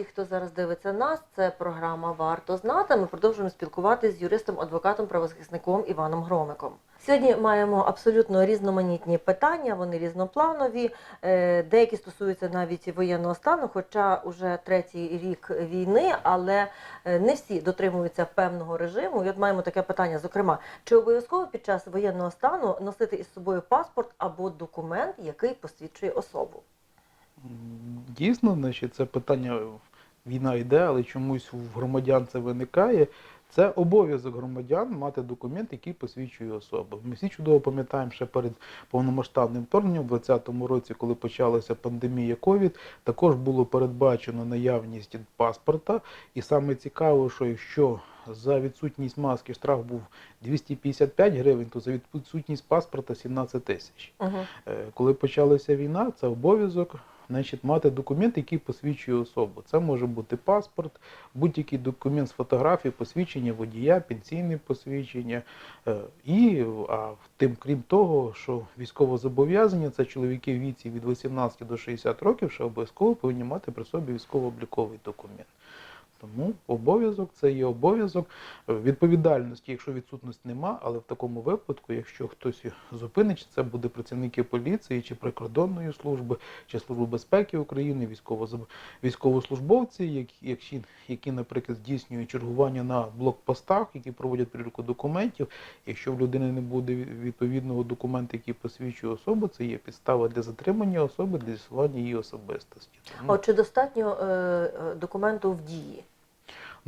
всіх, хто зараз дивиться нас. Це програма Варто знати. Ми продовжуємо спілкуватися з юристом, адвокатом, правозахисником Іваном Громиком. Сьогодні маємо абсолютно різноманітні питання, вони різнопланові. Е, Деякі стосуються навіть воєнного стану, хоча уже третій рік війни, але е, не всі дотримуються певного режиму. І от маємо таке питання: зокрема, чи обов'язково під час воєнного стану носити із собою паспорт або документ, який посвідчує особу? Дійсно, значить, це питання війна йде, але чомусь в громадян це виникає. Це обов'язок громадян мати документ, який посвідчує особу. Ми всі чудово пам'ятаємо ще перед повномасштабним вторгненням, у 2020 році, коли почалася пандемія ковід, також було передбачено наявність паспорта. І саме цікаво, що якщо за відсутність маски штраф був 255 гривень, то за відсутність паспорта 17 тисяч. Угу. Коли почалася війна, це обов'язок значить, мати документ, який посвідчує особу. Це може бути паспорт, будь-який документ з фотографії, посвідчення водія, пенсійне посвідчення. Е, І а тим, крім того, що військовозобов'язання це чоловіки в віці від 18 до 60 років, ще обов'язково повинні мати при собі військово-обліковий документ. Тому обов'язок це є обов'язок відповідальності, якщо відсутності нема, але в такому випадку, якщо хтось зупинить, чи це буде працівники поліції, чи прикордонної служби, чи служби безпеки України, військово військовослужбовці, які, які, наприклад, здійснюють чергування на блокпостах, які проводять перевірку документів. Якщо в людини не буде відповідного документа, який посвідчує особу, це є підстава для затримання особи, для з'ясування її особистості. Тому- от чи достатньо е, е, документу в дії?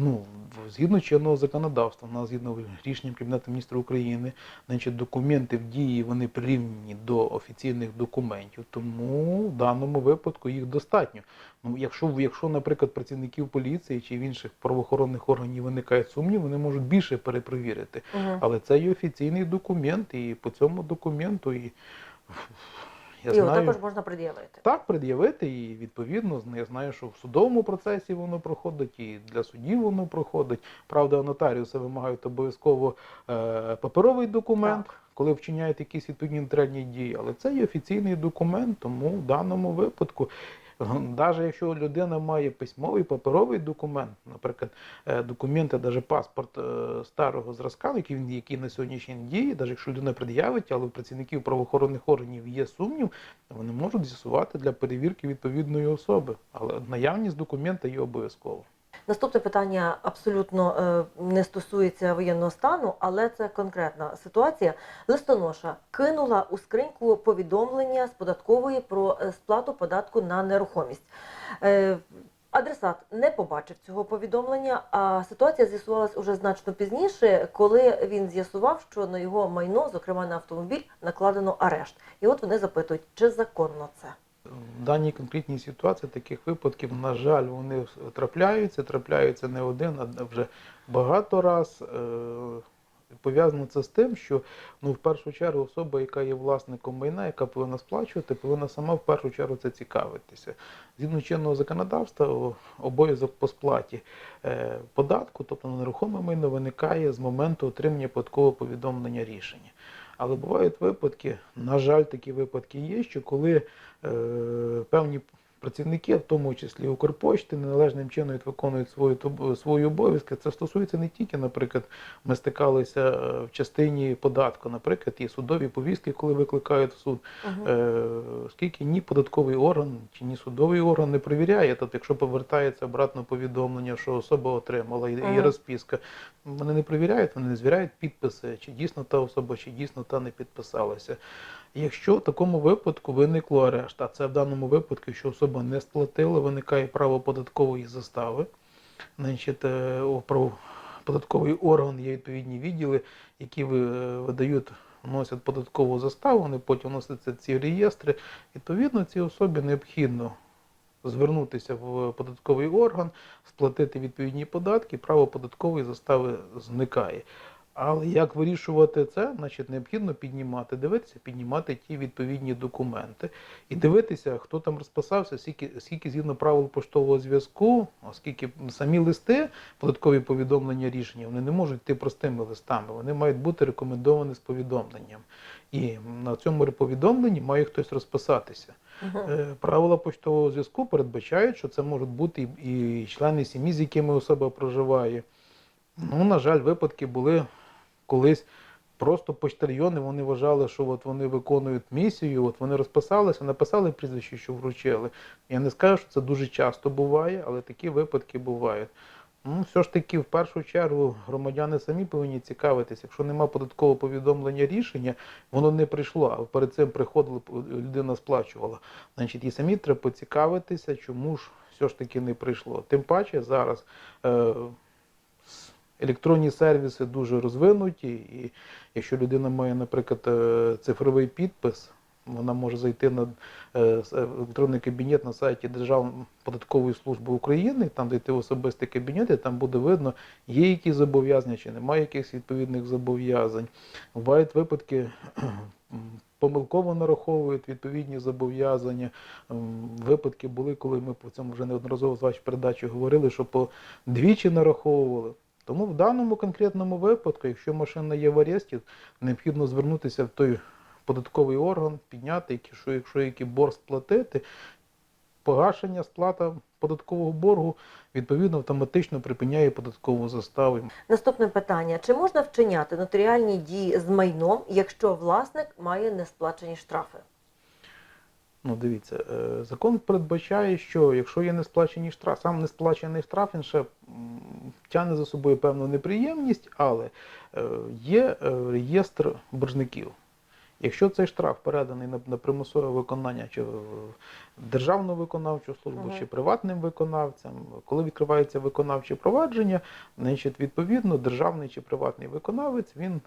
Ну, згідно чинного законодавства, у нас згідно рішенням Кабінету міністрів України, значить, документи в дії вони прирівняні до офіційних документів, тому в даному випадку їх достатньо. Ну, якщо, якщо, наприклад, працівників поліції чи в інших правоохоронних органів виникає сумнів, вони можуть більше перепровірити. Угу. Але це є офіційний документ, і по цьому документу і я І його знаю. також можна пред'явити. Так, пред'явити і відповідно я знаю, що в судовому процесі воно проходить, і для судів воно проходить. Правда, нотаріуси вимагають обов'язково е, паперовий документ, Так. коли вчиняють якісь відповідні нотаріальні дії. Але це є офіційний документ, тому в даному випадку. Навіть якщо людина має письмовий паперовий документ, наприклад, е, документи, навіть паспорт е, старого зразка, який він який на сьогоднішній день діє, навіть якщо людина пред'явить, але у працівників правоохоронних органів є сумнів, вони можуть з'ясувати для перевірки відповідної особи. Але наявність документа є обов'язково. Наступне питання абсолютно е, не стосується воєнного стану, але це конкретна ситуація. Листоноша кинула у скриньку повідомлення з податкової про е, сплату податку на нерухомість. Е, Адресат не побачив цього повідомлення, а ситуація з'ясувалась уже значно пізніше, коли він з'ясував, що на його майно, зокрема на автомобіль, накладено арешт. І от вони запитують, чи законно це. В даній конкретній ситуації таких випадків, на жаль, вони трапляються, трапляються не один, а вже багато раз. Е, Пов'язано це з тим, що ну, в першу чергу особа, яка є власником майна, яка повинна сплачувати, повинна сама в першу чергу це цікавитися. Згідно чинного законодавства, обов'язок по сплаті е, податку, тобто на нерухоме майно, виникає з моменту отримання податкового повідомлення рішення. Але бувають випадки, на жаль, такі випадки є, що коли е, певні працівники, в тому числі Укрпошти, неналежним чином виконують свої, свої обов'язки. Це стосується не тільки, наприклад, ми стикалися е, в частині податку, наприклад, і судові повістки, коли викликають в суд. Угу. Е, оскільки ні податковий орган чи ні судовий орган не перевіряє, тобто якщо повертається обратно повідомлення, що особа отримала і, і розписка, вони не перевіряють, вони не звіряють підписи, чи дійсно та особа, чи дійсно та не підписалася. Якщо в такому випадку виникло арешт, а це в даному випадку, якщо особа не сплатила, виникає право податкової застави, значить, е, податковий орган є відповідні відділи, які видають, вносять податкову заставу, вони потім вносяться ці реєстри. Відповідно, цій особі необхідно звернутися в податковий орган, сплатити відповідні податки, право податкової застави зникає. Але як вирішувати це, значить необхідно піднімати, дивитися, піднімати ті відповідні документи і дивитися, хто там розписався, скільки, скільки згідно правил поштового зв'язку, оскільки самі листи, податкові повідомлення рішення, вони не можуть йти простими листами, вони мають бути рекомендовані з повідомленням. І на цьому повідомленні має хтось розписатися. Е, Правила поштового зв'язку передбачають, що це можуть бути і члени сім'ї, з якими особа проживає. Ну, на жаль, випадки були колись. Просто почтальйони вони вважали, що от вони виконують місію, от вони розписалися, написали прізвище, що вручили. Я не скажу, що це дуже часто буває, але такі випадки бувають. Ну, все ж таки, в першу чергу, громадяни самі повинні цікавитися. Якщо нема податкового повідомлення рішення, воно не прийшло, а перед цим приходили, людина сплачувала. Значить, і самі треба поцікавитися, чому ж все ж таки не прийшло. Тим паче зараз е, електронні сервіси дуже розвинуті, і якщо людина має, наприклад, е, цифровий підпис, вона може зайти на е, електронний кабінет на сайті Державної податкової служби України, там зайти в особистий кабінет, і там буде видно, є якісь зобов'язання чи немає якихось відповідних зобов'язань. Бувають випадки. Помилково нараховують відповідні зобов'язання. Випадки були, коли ми по цьому вже неодноразово з вашої передачі говорили, що по двічі нараховували. Тому в даному конкретному випадку, якщо машина є в аресті, необхідно звернутися в той податковий орган, підняти, якщо, якщо який борг сплатити, погашення сплата податкового боргу відповідно автоматично припиняє податкову заставу. Наступне питання: чи можна вчиняти нотаріальні дії з майном, якщо власник має несплачені штрафи? Ну, дивіться, е, закон передбачає, що якщо є несплачені штраф, сам несплачений штраф, він ще тягне за собою певну неприємність, але е, є е, реєстр боржників. Якщо цей штраф переданий на, на примусове виконання чи державну виконавчу службу, Мгм. чи приватним виконавцям, коли відкривається виконавче провадження, значить, відповідно, державний чи приватний виконавець він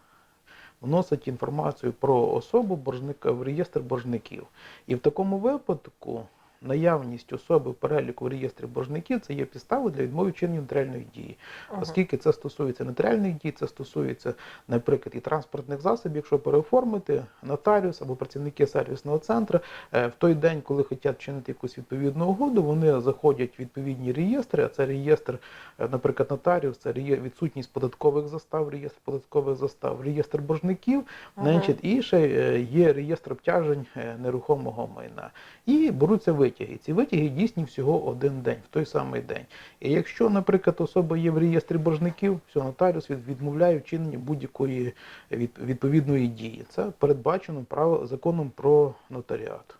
вносить інформацію про особу боржника в реєстр боржників. І в такому випадку наявність особи в переліку в реєстрі боржників це є підставою для відмови вчинення нотаріальної дії. Ага. Оскільки це стосується нотаріальних дій, це стосується, наприклад, і транспортних засобів, якщо переоформити нотаріус або працівники сервісного центру е, в той день, коли хочуть вчинити якусь відповідну угоду, вони заходять в відповідні реєстри, а це реєстр, е, наприклад, нотаріус, це відсутність податкових застав, реєстр податкових застав, реєстр боржників, Ага. значить, і ще є реєстр обтяжень е, нерухомого майна. І беруться витяги. Ці витяги дійсні всього один день, в той самий день. І якщо, наприклад, особа є в реєстрі боржників, все, нотаріус відмовляє вчинення будь-якої відповідної дії. Це передбачено право законом про нотаріат.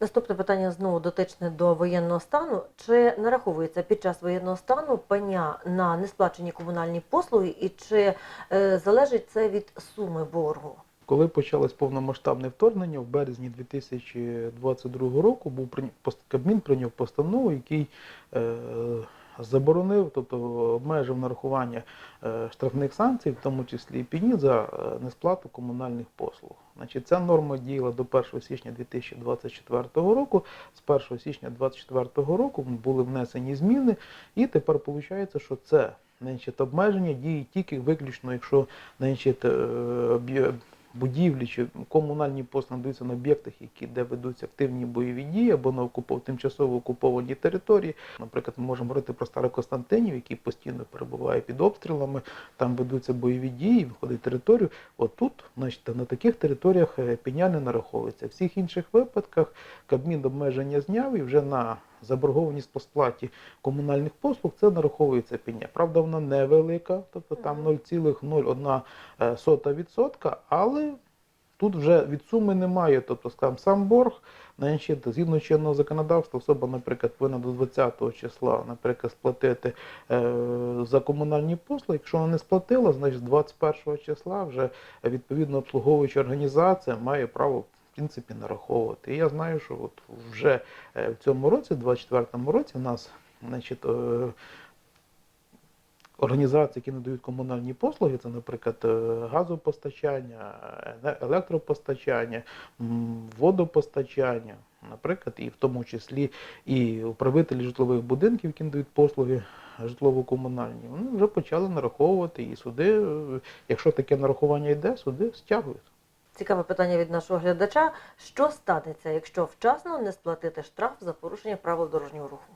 Наступне питання знову дотичне до воєнного стану. Чи нараховується під час воєнного стану пеня на несплачені комунальні послуги, і чи е, залежить це від суми боргу? Коли почалось повномасштабне вторгнення, в березні 2022 року був Кабмін прийняв постанову, який е, заборонив, тобто обмежив нарахування е, штрафних санкцій, в тому числі і пені за е, несплату комунальних послуг. Значить, ця норма діяла до 1 січня 2024 року. З 1 січня 2024 року були внесені зміни, і тепер виходить, що це обмеження діє тільки виключно, якщо значить, е, будівлі чи комунальні послуги надаються на об'єктах, які де ведуться активні бойові дії або на окупов... тимчасово окупованій території. Наприклад, ми можемо говорити про Старокостянтинів, який постійно перебуває під обстрілами, там ведуться бойові дії, виходить територію. От тут, значить, на таких територіях е, пеня не нараховується. В всіх інших випадках Кабмін обмеження зняв і вже на заборгованість по сплаті комунальних послуг це нараховується пеня. Правда, вона невелика, тобто там 0,01%, але тут вже від суми немає. Тобто, скажімо, сам борг, значить, згідно чинного законодавства, особа, наприклад, повинна до 20 числа, наприклад, сплатити е, за комунальні послуги. Якщо вона не сплатила, значить з 21 числа вже відповідно обслуговуюча організація має право. Принципі, нараховувати. І я знаю, що от вже е, в цьому році, в 24-му році, у нас значить, е, організації, які надають комунальні послуги, це, наприклад, е, газопостачання, електропостачання, водопостачання, наприклад, і в тому числі і управителі житлових будинків, які надають послуги житлово-комунальні, вони вже почали нараховувати і суди, якщо таке нарахування йде, суди стягують. Цікаве питання від нашого глядача. Що станеться, якщо вчасно не сплатити штраф за порушення правил дорожнього руху?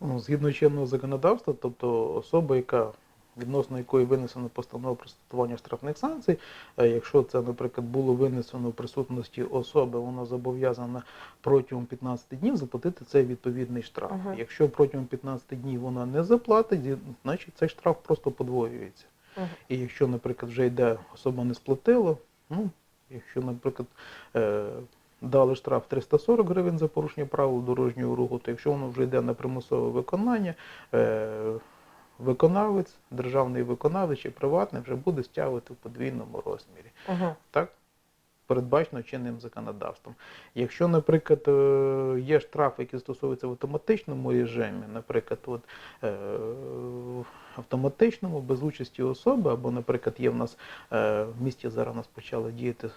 Ну, згідно чинного законодавства, тобто особа, яка відносно якої винесено постанову про застосування штрафних санкцій, е, якщо це, наприклад, було винесено в присутності особи, вона зобов'язана протягом 15 днів заплатити цей відповідний штраф. Ага. Якщо протягом 15 днів вона не заплатить, значить цей штраф просто подвоюється. І якщо, наприклад, вже йде особа не сплатила, ну, якщо, наприклад, е, дали штраф 340 гривень за порушення правил дорожнього руху, то якщо воно вже йде на примусове виконання, е, виконавець, державний виконавець чи приватний вже буде стягувати в подвійному розмірі. Угу. Так? Передбачено чинним законодавством. Якщо, наприклад, е, є штрафи, які стосуються в автоматичному режимі, наприклад, от, е, автоматичному, без участі особи, або, наприклад, є в нас е, в місті зараз у нас почала діяти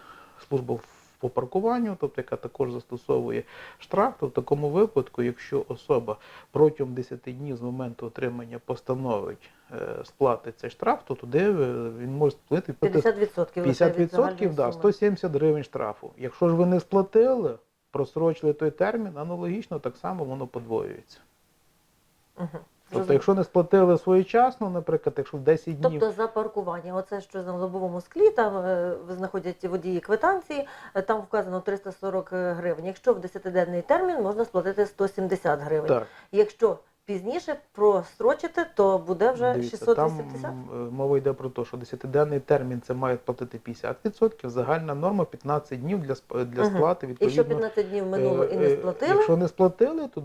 служба в- по паркуванню, тобто яка також застосовує штраф, то в такому випадку, якщо особа протягом 10 днів з моменту отримання постанови е, сплатить цей штраф, то туди е, він може сплатити 50% лише від 50% да, 170 гривень штрафу. Якщо ж ви не сплатили, просрочили той термін, аналогічно так само воно подвоюється. Мгм. Тобто, якщо не сплатили своєчасно, наприклад, якщо в 10 днів. Тобто за паркування, оце що на лобовому склі, там е, знаходять водії квитанції, е, там вказано 340 гривень. Якщо в 10-денний термін можна сплатити 170 гривень. так, Якщо пізніше просрочити, то буде вже дивіться, 680? там е, мова йде про те, що 10-денний термін це має платити 50%, загальна норма 15 днів для, сп- для Мгм. сплати відповідно. Якщо 15 днів минуло і е, не е, сплатили, Якщо не сплатили, то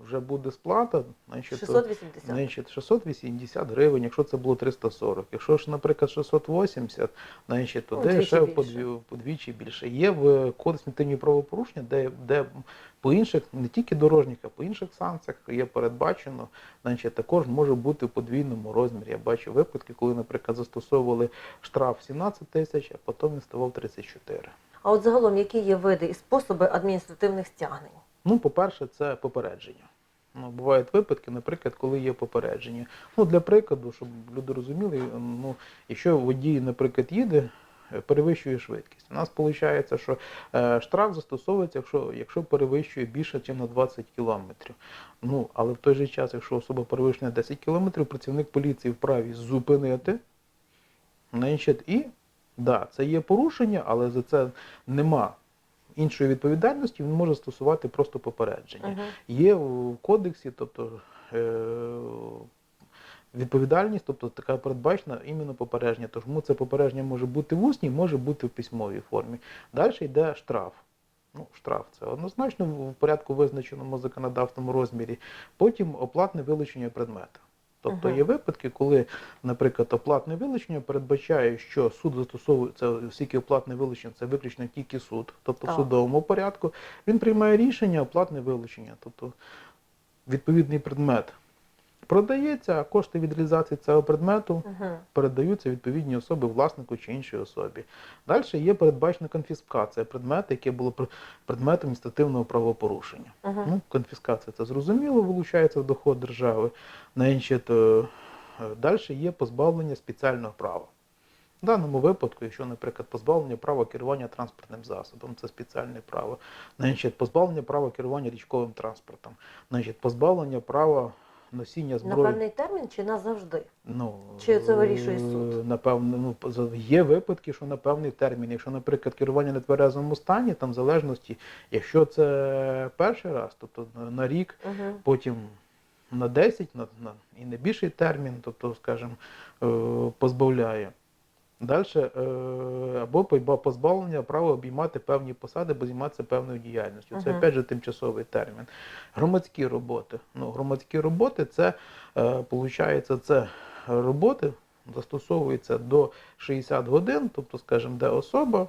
вже буде сплата, значить, 680. Значить, 680 гривень, якщо це було 340. Якщо ж, наприклад, 680, значить, то Ну, де ще подві- подвічі більше. Є в кодексі адміністративні правопорушення, де, де по інших, не тільки дорожніх, а по інших санкціях є передбачено, значить, також може бути в подвійному розмірі. Я бачу випадки, коли, наприклад, застосовували штраф 17 тисяч, а потім він ставав 34. А от загалом, які є види і способи адміністративних стягнень? Ну, по-перше, це попередження. Ну, бувають випадки, наприклад, коли є попередження. Ну, для прикладу, щоб люди розуміли, ну, якщо водій, наприклад, їде, е, перевищує швидкість. У нас виходить, що е, штраф застосовується, якщо, якщо перевищує більше, ніж на 20 кілометрів. Ну, але в той же час, якщо особа перевищує 10 кілометрів, працівник поліції вправі зупинити. Значить, і да, це є порушення, але за це нема іншої відповідальності, він може стосувати просто попередження. Мгм. Є в кодексі, тобто е, відповідальність, тобто така передбачена іменно попередження. Тому це попередження може бути в усній, може бути в письмовій формі. Далі йде штраф. Ну, штраф це однозначно в порядку визначеному законодавством розмірі. Потім оплатне вилучення предмета. Тобто є випадки, коли, наприклад, оплатне вилучення передбачає, що суд застосовує це оскільки оплатне вилучення це виключно тільки суд, тобто в судовому порядку, він приймає рішення оплатне вилучення. Тобто відповідний предмет продається, а кошти від реалізації цього предмету передаються відповідній особі, власнику чи іншій особі. Далі є передбачена конфіскація предмету, яке було предметом адміністративного правопорушення. Ну, конфіскація це зрозуміло, вилучається в доход держави. Значить, е, далі є позбавлення спеціального права. В даному випадку, якщо, наприклад, позбавлення права керування транспортним засобом, це спеціальне право, значить, позбавлення права керування річковим транспортом, значить, позбавлення права носіння На певний термін чи назавжди? Ну, Чи це вирішує е, суд? Напевно, ну, є випадки, що на певний термін. Якщо, наприклад, керування на тверезому стані, там в залежності, якщо це перший раз, тобто на, на рік, Угу. потім на 10, на, на, і на більший термін, тобто, скажімо, е, позбавляє. Далі або позбавлення права обіймати певні посади, або займатися певною діяльністю. Це опять же тимчасовий термін. Громадські роботи. Ну, громадські роботи це виходить, це роботи застосовуються до 60 годин, тобто, скажімо, де особа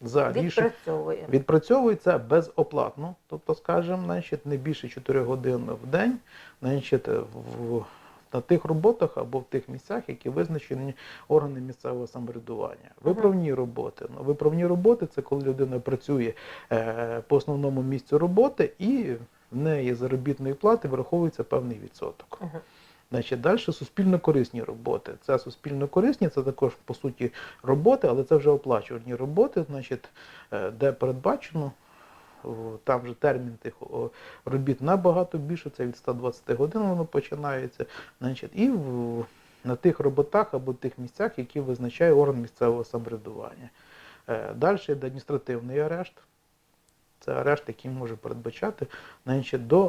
за Відпрацьовує. відпрацьовується безоплатно, тобто, скажімо, значить, не більше 4 годин в день, значить, в, на тих роботах або в тих місцях, які визначені органи місцевого самоврядування. Виправні роботи. Ну, виправні роботи це коли людина працює е, по основному місцю роботи і в неї заробітної плати враховується певний відсоток. Значить, далі суспільно корисні роботи. Це суспільно корисні, це також по суті роботи, але це вже оплачувані роботи, значить, е, де передбачено. Там вже термін тих робіт набагато більше, це від 120 годин воно починається. Значить, і в, на тих роботах або тих місцях, які визначає орган місцевого самоврядування. Е, Далі йде адміністративний арешт. Це арешт, який може передбачати значить, до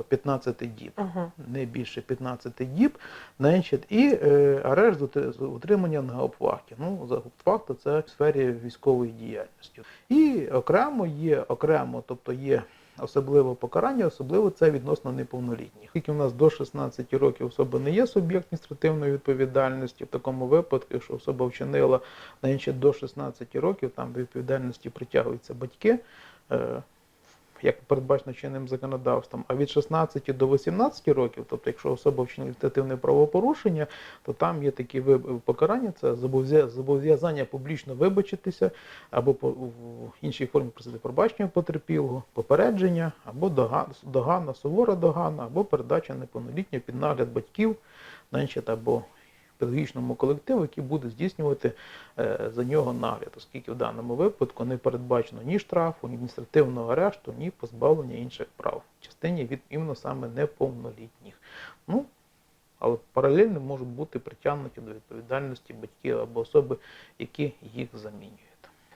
е, 15 діб Мгм. не більше 15 діб, значить, і е, арешт з утримання на гауптвахті. Ну, за гауптвахта це в сфері військової діяльності. І окремо є окремо, тобто є особливе покарання, особливо це відносно неповнолітніх. Тільки у нас до 16 років особа не є суб'єкт адміністративної відповідальності. В такому випадку, якщо особа вчинила значить, до 16 років, там до відповідальності притягуються батьки. Е, як передбачено чинним законодавством, а від 16 до 18 років, тобто якщо особа вчинила адміністративне правопорушення, то там є такі покарання, це зобов'язання публічно вибачитися, або в іншій формі просити пробачення потерпілого, попередження, або догана, сувора догана, або передача неповнолітнього під нагляд батьків, значить, або педагогічному колективу, який буде здійснювати е, за нього нагляд, оскільки в даному випадку не передбачено ні штрафу, ні адміністративного арешту, ні позбавлення інших прав в частині від іменно саме неповнолітніх. Ну, але паралельно можуть бути притягнуті до відповідальності батьки або особи, які їх замінюють.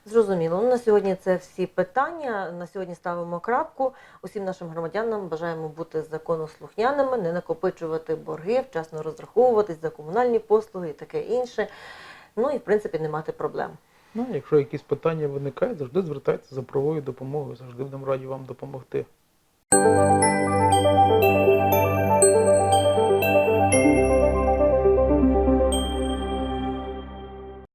Зрозуміло. Ну, на сьогодні це всі питання. На сьогодні ставимо крапку. Усім нашим громадянам бажаємо бути законослухняними, не накопичувати борги, вчасно розраховуватись за комунальні послуги і таке інше. Ну і в принципі не мати проблем. Ну, якщо якісь питання виникають, завжди звертайтеся за правовою допомогою, завжди будемо раді вам допомогти.